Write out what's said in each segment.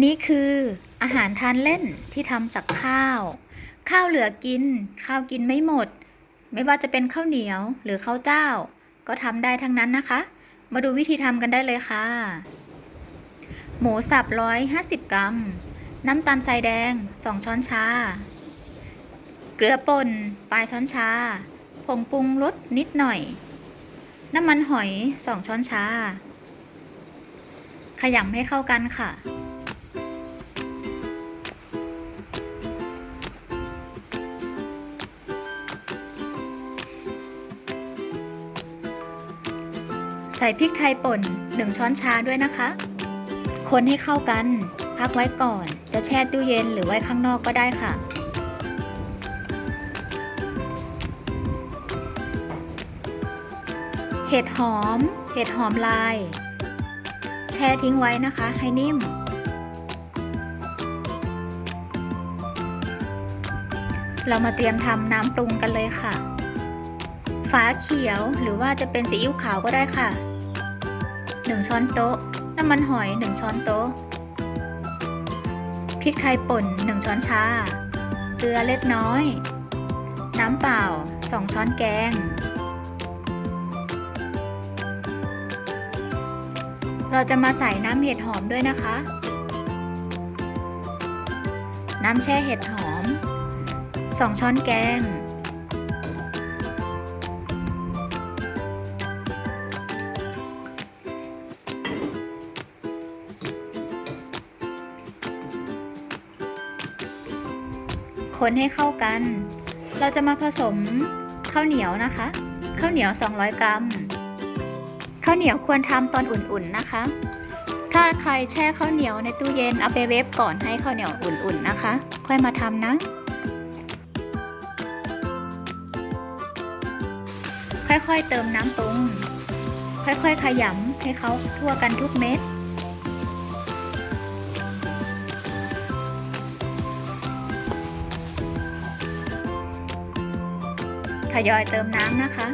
นี่คืออาหารทานเล่นที่ทำจากข้าว ข้าวเหลือกิน ข้าวกินไม่หมด ไม่ว่าจะเป็นข้าวเหนียวหรือข้าวเจ้า ก็ทำได้ทั้งนั้นนะคะ มาดูวิธีทำกันได้เลยค่ะ หมูสับร้อยห้าสิบกรัม น้ำตาลทรายแดง2ช้อนชา เกลือป่นปลายช้อนชา ผงปรุงรสนิดหน่อย น้ำมันหอย2ช้อนชา ขยำให้เข้ากันค่ะ ส่พริกไทยป่น 1 ช้อนชาด้วยนะคะ คนให้เข้ากัน พักไว้ก่อน จะแช่ตู้เย็นหรือไว้ข้างนอกก็ได้ค่ะ เห็ดหอม เห็ดหอมลาย แช่ทิ้งไว้นะคะให้นิ่ม เรามาเตรียมทำน้ำปรุงกันเลยค่ะฝาเขียวหรือว่าจะเป็นซีอิ๊วขาวก็ได้ค่ะ 1 ช้อนโต๊ะ น้ำมันหอย 1 ช้อนโต๊ะ พริกไทยป่น 1 ช้อนชา เกลือเล็กน้อย น้ำเปล่า 2 ช้อนแกง เราจะมาใส่น้ำเห็ดหอมด้วยนะคะ น้ำแช่เห็ดหอม 2 ช้อนแกง คนให้เข้ากัน เราจะมาผสมข้าวเหนียวนะคะ ข้าวเหนียว 200 กรัม ข้าวเหนียวควรทำตอนอุ่นๆนะคะ ถ้าใครแช่ข้าวเหนียวในตู้เย็นเอาไปเวฟก่อนให้ข้าวเหนียวอุ่นๆนะคะ ค่อยมาทำนะ ค่อยๆเติมน้ำปรุงค่อยๆขยำให้เขาทั่วกันทุกเม็ด ทยอยเติมน้ำนะคะ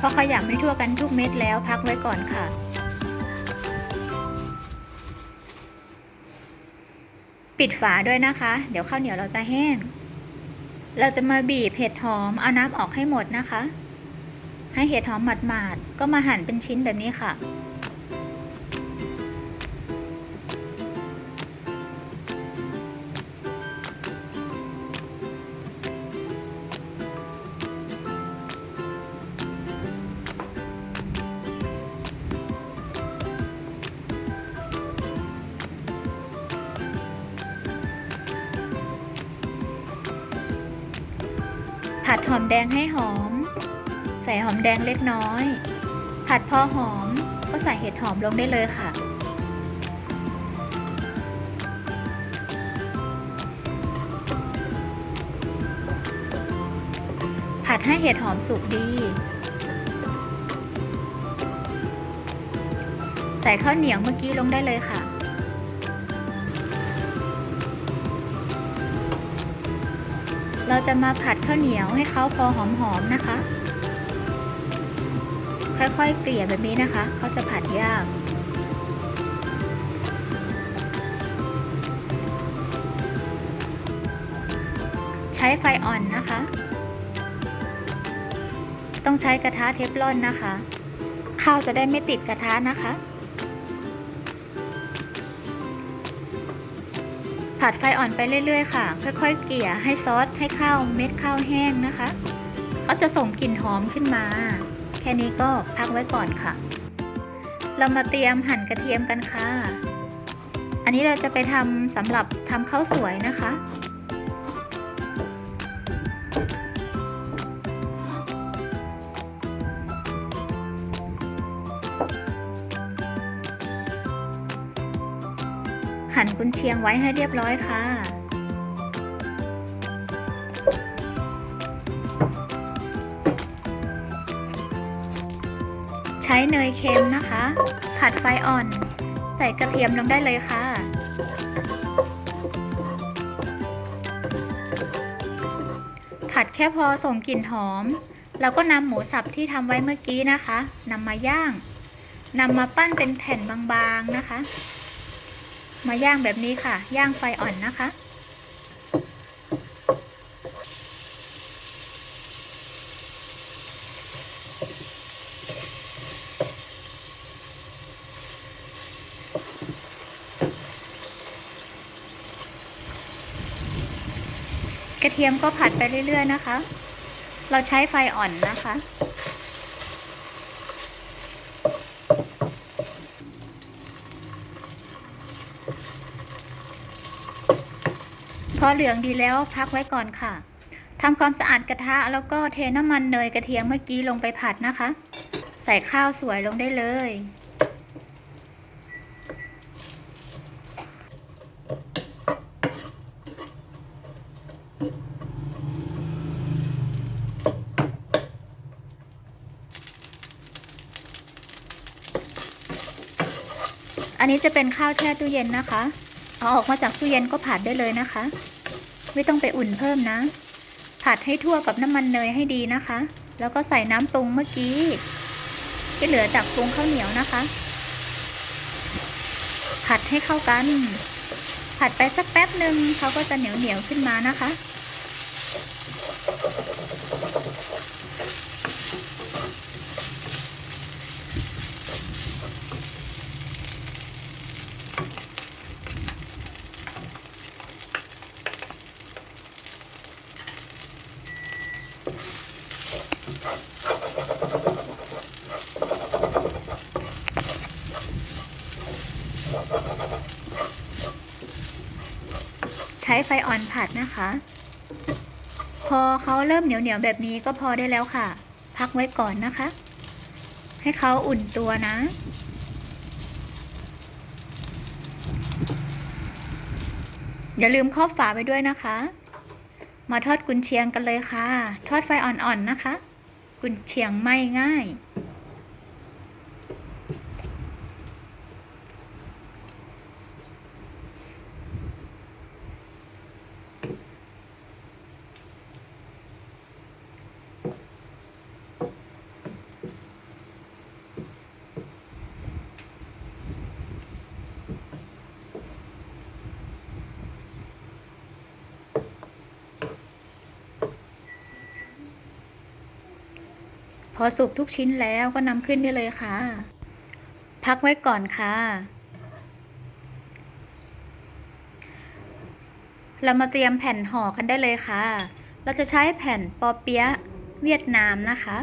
พอขยำให้ทั่วกันทุกเม็ดแล้วพักไว้ก่อนค่ะ ปิดฝาด้วยนะคะ เดี๋ยวข้าวเหนียวเราจะแห้ง เราจะมาบีบเห็ดหอมเอาน้ำออกให้หมดนะคะ ให้เห็ดหอมหมาดๆก็มาหั่นเป็นชิ้นแบบนี้ค่ะ ผัดหอมแดงให้หอม ใส่หอมแดงเล็กน้อย ผัดพอหอมก็ใส่เห็ดหอมลงได้เลยค่ะ ผัดให้เห็ดหอมสุกดี ใส่ข้าวเหนียวเมื่อกี้ลงได้เลยค่ะ เราจะมาผัดข้าวเหนียวให้เขาพอหอมๆนะคะ ค่อยๆเกลี่ยแบบนี้นะคะ เขาจะผัดยากใช้ไฟอ่อนนะคะ ต้องใช้กระทะเทฟลอนนะคะ ข้าวจะได้ไม่ติดกระทะนะคะ ผัดไฟอ่อนไปเรื่อยๆค่ะ ค่อยๆ เกลี่ยให้ซอสให้ข้าวเม็ดข้าวแห้งนะคะเขาจะส่งกลิ่นหอมขึ้นมา แค่นี้ก็พักไว้ก่อนค่ะ เรามาเตรียมหั่นกระเทียมกันค่ะ อันนี้เราจะไปทำสำหรับทำข้าวสวยนะคะ หั่นกุนเชียงไว้ให้เรียบร้อยค่ะ ใช้เนยเค็มนะคะ ผัดไฟอ่อน ใส่กระเทียมลงได้เลยค่ะผัดแค่พอส่งกลิ่นหอมเราก็นำหมูสับที่ทำไว้เมื่อกี้นะคะนำมาย่างนำมาปั้นเป็นแผ่นบางๆนะคะ มาย่างแบบนี้ค่ะ ย่างไฟอ่อนนะคะ กระเทียมก็ผัดไปเรื่อย ๆ นะคะ เราใช้ไฟอ่อนนะคะ พอเหลืองดีแล้วพักไว้ก่อนค่ะทำความสะอาดกระทะแล้วก็เทน้ำมันเนยกระเทียมเมื่อกี้ลงไปผัดนะคะ ใส่ข้าวสวยลงได้เลย อันนี้จะเป็นข้าวแช่ตู้เย็นนะคะ เอาออกมาจากตู้เย็นก็ผัดได้เลยนะคะ ไม่ต้องไปอุ่นเพิ่มนะ ผัดให้ทั่วกับน้ำมันเนยให้ดีนะคะ แล้วก็ใส่น้ำปรุงเมื่อกี้ ที่เหลือจากปรุงข้าวเหนียวนะคะ ผัดให้เข้ากัน ผัดไปสักแป๊บหนึ่งเขาก็จะเหนียวเหนียวขึ้นมานะคะ ใช้ไฟอ่อนผัดนะคะ พอเขาเริ่มเหนียวเหนียวๆแบบนี้ก็พอได้แล้วค่ะ พักไว้ก่อนนะคะ ให้เขาอุ่นตัวนะอย่าลืมครอบฝาไว้ด้วยนะคะ มาทอดกุนเชียงกันเลยค่ะ ทอดไฟอ่อนๆนะคะ กุนเชียงไหม้ง่าย พอสุกทุกชิ้นแล้วก็นำขึ้นได้เลยค่ะ พักไว้ก่อนค่ะ เรามาเตรียมแผ่นห่อกันได้เลยค่ะ เราจะใช้แผ่นปอเปี๊ยะเวียดนามนะคะ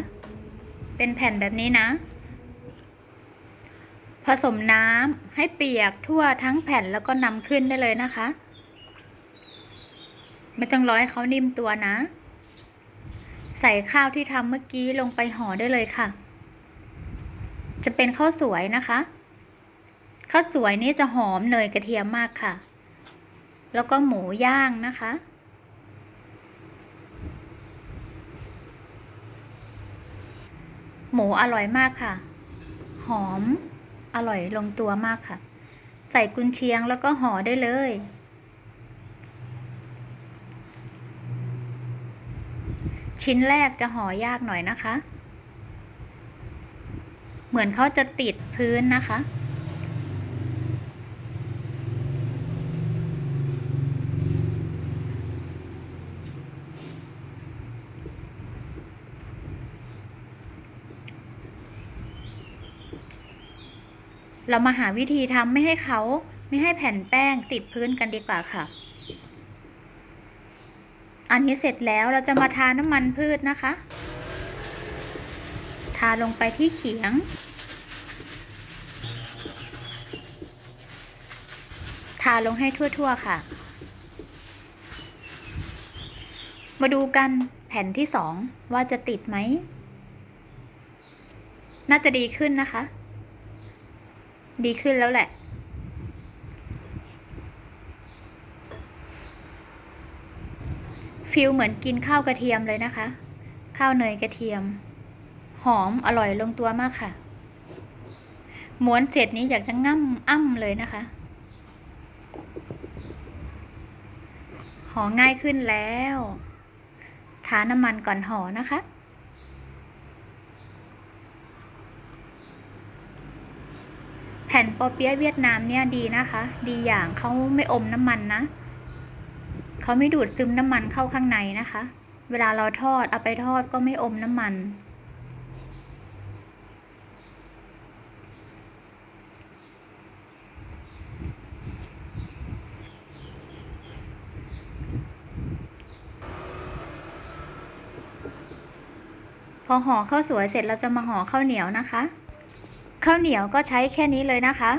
เป็นแผ่นแบบนี้นะ ผสมน้ำให้เปียกทั่วทั้งแผ่นแล้วก็นำขึ้นได้เลยนะคะ ไม่ต้องร้อยเขานิ่มตัวนะ ส่ข้าวที่ทำเมื่อกี้ลงไปห่อได้เลยค่ะ จะเป็นข้าวสวยนะคะข้าวสวยนี่จะหอมเนยกระเทียมมากค่ะ แล้วก็หมูย่างนะคะ หมูอร่อยมากค่ะ หอมอร่อยลงตัวมากค่ะ ใส่กุนเชียงแล้วก็ห่อได้เลย ชิ้นแรกจะห่อยากหน่อยนะคะ เหมือนเขาจะติดพื้นนะคะ เรามาหาวิธีทำไม่ให้เขาไม่ให้แผ่นแป้งติดพื้นกันดีกว่าค่ะ อันนี้เสร็จแล้วเราจะมาทาน้ำมันพืชนะคะ ทาลงไปที่เขียง ทาลงให้ทั่วๆค่ะ มาดูกันแผ่นที่สองว่าจะติดไหม น่าจะดีขึ้นนะคะ ดีขึ้นแล้วแหละ ฟิลเหมือนกินข้าวกระเทียมเลยนะคะ ข้าวเนยกระเทียม หอมอร่อยลงตัวมากค่ะม้วนเจ็ดนี้อยากจะง่ำอ้ำเลยนะคะ ห่อง่ายขึ้นแล้วทาน้ำมันก่อนห่อนะคะ แผ่นปอเปี๊ยะเวียดนามเนี่ยดีนะคะ ดีอย่างเขาไม่อมน้ำมันนะ เขาไม่ดูดซึมน้ำมันเข้าข้างในนะคะ เวลาเราทอดเอาไปทอดก็ไม่อมน้ำมัน พอห่อข้าวสวยเสร็จเราจะมาห่อข้าวเหนียวนะคะข้าวเหนียวก็ใช้แค่นี้เลยนะคะ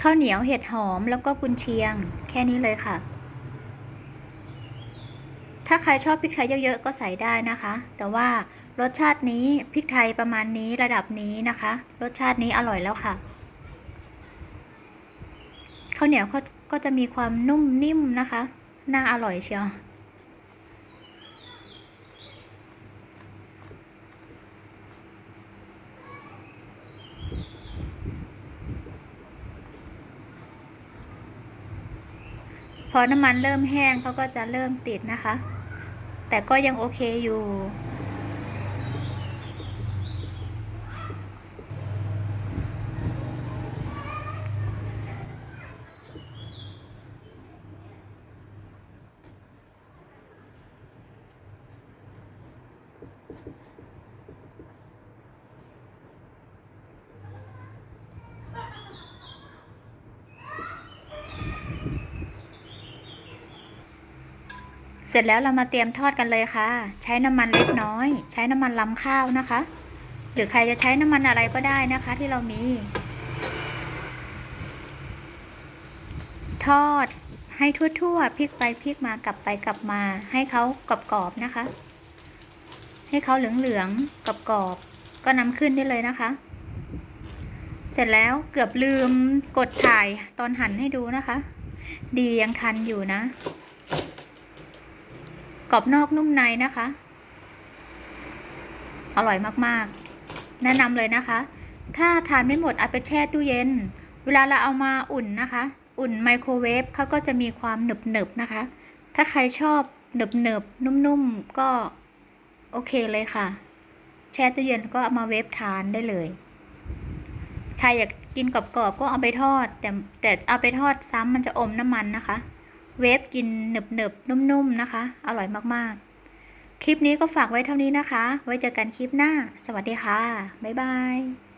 ข้าวเหนียวเห็ดหอมแล้วก็กุนเชียง แค่นี้เลยค่ะ ถ้าใครชอบพริกไทยเยอะๆก็ใส่ได้นะคะ แต่ว่ารสชาตินี้พริกไทยประมาณนี้ระดับนี้นะคะ รสชาตินี้อร่อยแล้วค่ะข้าวเหนียวก็ก็จะมีความนุ่มนิ่มนะคะ น่าอร่อยเชียวพอน้ำมันเริ่มแห้งเขาก็จะเริ่มติดนะคะ แต่ก็ยังโอเคอยู่ สร็จแล้วเรามาเตรียมทอดกันเลยค่ะ ใช้น้ำมันเล็กน้อย ใช้น้ำมันลำข้าวนะคะ หรือใครจะใช้น้ำมันอะไรก็ได้นะคะ ที่เรามี ทอดให้ทั่วๆพลิกไปพลิกมากลับไปกลับมา ให้เขากรอบๆนะคะ ให้เขาเหลืองๆกรอบๆก็นำขึ้นได้เลยนะคะ เสร็จแล้วเกือบลืมกดถ่ายตอนหั่นให้ดูนะคะ ดียังทันอยู่นะ กรอบนอกนุ่มในนะคะ อร่อยมากๆ แนะนำเลยนะคะ ถ้าทานไม่หมดเอาไปแช่ตู้เย็น เวลาเราเอามาอุ่นนะคะ อุ่นไมโครเวฟเขาก็จะมีความหนึบหนึบนะคะ ถ้าใครชอบหนึบหนึบนุ่มๆ ก็โอเคเลยค่ะ แช่ตู้เย็นก็เอามาเวฟทานได้เลยใครอยากกินกรอบๆก็เอาไปทอด แต่แต่เอาไปทอดซ้ำมันจะอมน้ำมันนะคะ เวฟกินหนึบหนึบนุ่มๆนะคะ อร่อยมากๆ คลิปนี้ก็ฝากไว้เท่านี้นะคะ ไว้เจอกันคลิปหน้า สวัสดีค่ะ บ๊ายบาย